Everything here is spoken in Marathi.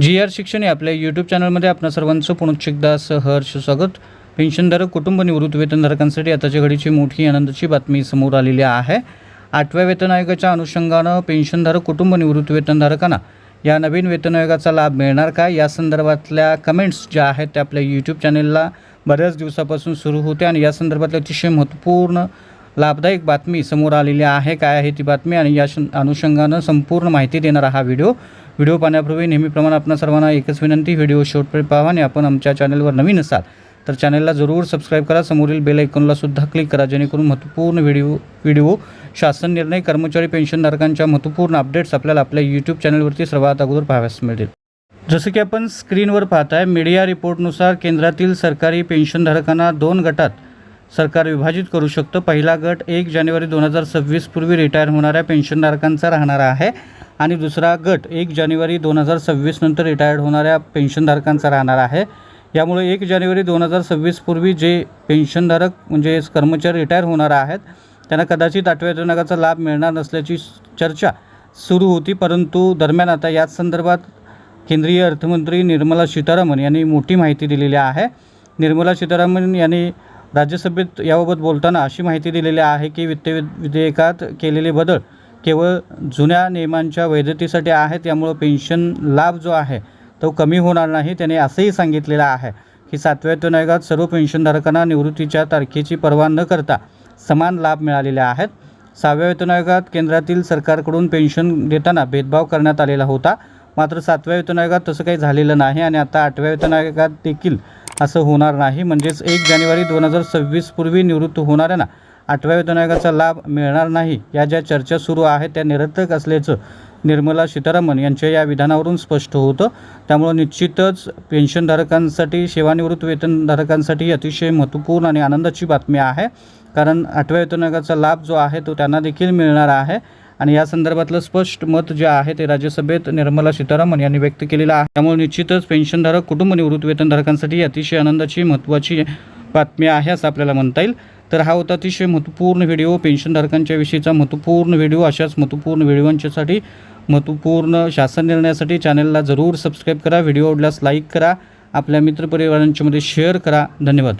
जी आर शिक्षण या आपल्या यूट्यूब चॅनलमध्ये आपणा सर्वांचं पुनश्च एकदा सहर्ष स्वागत. पेन्शनधारक कुटुंब निवृत्त वेतनधारकांसाठी आताच्या घडीची मोठी आनंदाची बातमी समोर आलेली आहे. आठव्या वेतन आयोगाच्या अनुषंगानं पेन्शनधारक कुटुंब निवृत्त वेतनधारकांना या नवीन वेतन आयोगाचा लाभ मिळणार का? या संदर्भातल्या कमेंट्स ज्या आहेत त्या आपल्या यूट्यूब चॅनेलला बऱ्याच दिवसापासून सुरू होत्या आणि या संदर्भातल्या अतिशय महत्त्वपूर्ण लाभदायक बातमी समोर आलेली आहे. काय आहे ती बातमी आणि या अनुषंगानं संपूर्ण माहिती देणारा हा व्हिडिओ. व्हिडिओ पाहण्यापूर्वी नेहमीप्रमाणे आपणा सर्वांना एकच विनंती व्हिडिओ शेवटपर्यंत पाहा आणि आपण आमच्या चॅनलवर नवीन असाल तर चॅनलला जरूर सबस्क्राईब करा. समोरील बेल ऐकॉनला सुद्धा क्लिक करा जेणेकरून महत्त्वपूर्ण व्हिडिओ व्हिडिओ शासन निर्णय कर्मचारी पेन्शनधारकांच्या महत्त्वपूर्ण अपडेट्स आपल्याला आपल्या यूट्यूब चॅनलवरती सर्वात अगोदर पाहाव्यास मिळतील. जसं की आपण स्क्रीनवर पाहताय मीडिया रिपोर्टनुसार केंद्रातील सरकारी पेन्शनधारकांना दोन गटात सरकार विभाजित करू शकतं. पहिला गट एक जानेवारी दोन हजार सव्वीस पूर्वी रिटायर होणाऱ्या पेन्शनधारकांचा राहणारा आहे. आणि दुसरा गट एक जानेवारी दोन हजार सव्वीस नंतर रिटायर्ड होणाऱ्या पेन्शनधारकांचा राहणार आहे. यामुळे एक जानेवारी दोन हजार सव्वीसपूर्वी जे पेन्शनधारक म्हणजे कर्मचारी रिटायर होणार आहेत त्यांना कदाचित आठव्या वेतनाचा लाभ मिळणार नसल्याची चर्चा सुरू होती. परंतु दरम्यान आता याच संदर्भात केंद्रीय अर्थमंत्री निर्मला सीतारामन यांनी मोठी माहिती दिलेली आहे. निर्मला सीतारामन यांनी राज्यसभेत याबाबत बोलताना अशी माहिती दिलेली आहे की वित्त वि- विधेयकात केलेले बदल केवळ जुन्या नियमांच्या वैधतेसाठी आहेत त्यामुळं पेन्शन लाभ जो आहे तो कमी होणार नाही त्याने असंही सांगितलेलं आहे की सातव्या वेतन आयोगात सर्व पेन्शनधारकांना निवृत्तीच्या तारखेची पर्वा न करता समान लाभ मिळालेले आहेत. सहाव्या वेतन आयोगात केंद्रातील सरकारकडून पेन्शन देताना भेदभाव करण्यात आलेला होता. मात्र सातव्या वेतन आयोगात तसं काही झालेलं नाही आणि आता आठव्या वेतन आयोगात देखील असं होणार नाही. म्हणजेच एक जानेवारी दोन हजार सव्वीस पूर्वी निवृत्त होणाऱ्यांना आठव्या वेतन लाभ मिळणार नाही या ज्या चर्चा सुरू आहेत त्या निरर्थक असल्याचं निर्मला सीतारामन यांच्या या विधानावरून स्पष्ट होतं. त्यामुळं निश्चितच पेन्शनधारकांसाठी सेवानिवृत्त वेतनधारकांसाठी अतिशय महत्त्वपूर्ण आणि आनंदाची बातमी आहे. कारण आठव्या वेतन लाभ जो आहे तो त्यांना देखील मिळणार आहे. आणि या संदर्भातलं स्पष्ट मत जे आहे ते राज्यसभेत निर्मला सीतारामन यांनी व्यक्त केलेलं आहे. त्यामुळे निश्चितच पेन्शनधारक कुटुंब निवृत्त वेतनधारकांसाठी अतिशय आनंदाची महत्त्वाची बातम्या आहे असं आपल्याला म्हणता येईल. तर हा होता अतिशय महत्त्वपूर्ण व्हिडिओ. पेन्शनधारकांच्या विषयीचा महत्त्वपूर्ण व्हिडिओ. अशाच महत्त्वपूर्ण व्हिडिओंच्यासाठी महत्त्वपूर्ण शासन निर्णयासाठी चॅनलला जरूर सबस्क्राईब करा. व्हिडिओ आवडल्यास लाईक करा. आपल्या मित्रपरिवारांच्यामध्ये शेअर करा. धन्यवाद.